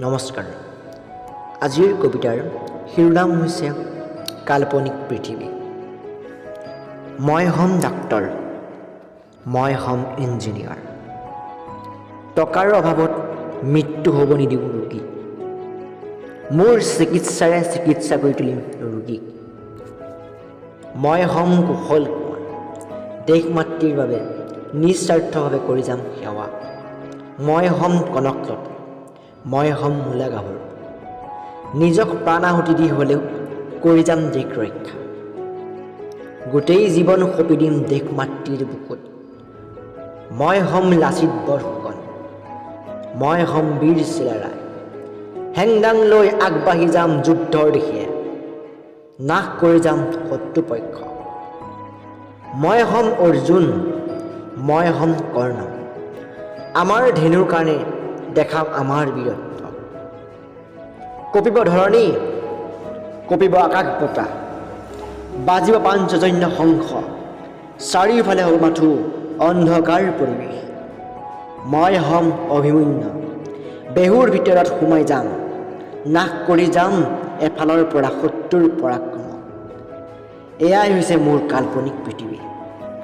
নমস্কাৰ। আজিৰ কবিতাৰ শিৰোনাম হৈছে কাল্পনিক পৃথিৱী। মই হ'ম ডাক্তৰ মই হ'ম ইঞ্জিনিয়াৰ। টকাৰ অভাৱত মৃত্যু হ'ব নিদিওঁ ৰোগীক মোৰ চিকিৎসাৰে চিকিৎসা কৰি তুলিম ৰোগীক মই হ'ম কুশল কোঁৱৰ দেশ মাতৃৰ বাবে নিস্বাৰ্থভাৱে কৰি যাম সেৱা। মই হ'ম কনকলতা মই হ'ম মূলা গাভৰু। নিজক প্ৰাণ আহুতি দি হ'লেও কৰি যাম দেশ ৰক্ষা। গোটেই জীৱন সঁপি দিম দেশ মাতৃৰ বুকুত। মই হ'ম লাচিত বৰফুকন। মই হ'ম বীৰ চিলাৰায় হেংদাং লৈ আগবাঢ়ি যাম যুদ্ধৰ দিশে। নাশ কৰি যাম শত্ৰুপক্ষ মই হ'ম অৰ্জুন। মই হ'ম কৰ্ণ। আমাৰ ধেনুৰ কাৰণে দেখাম আমাৰ বীৰত্ব কঁপিব ধৰণী কঁপিব আকাশ বতাহ। বাজিব পাঞ্চজন্য শংখ চাৰিওফালে হ'ব মাথো অন্ধকাৰ পৰিৱেশ। মই হ'ম অভিমন্যু বেহুৰ ভিতৰত সোমাই যাম। নাশ কৰি যাম এফালৰ পৰা শত্ৰুৰ পৰাক্ৰম। এয়াই হৈছে মোৰ কাল্পনিক পৃথিৱী।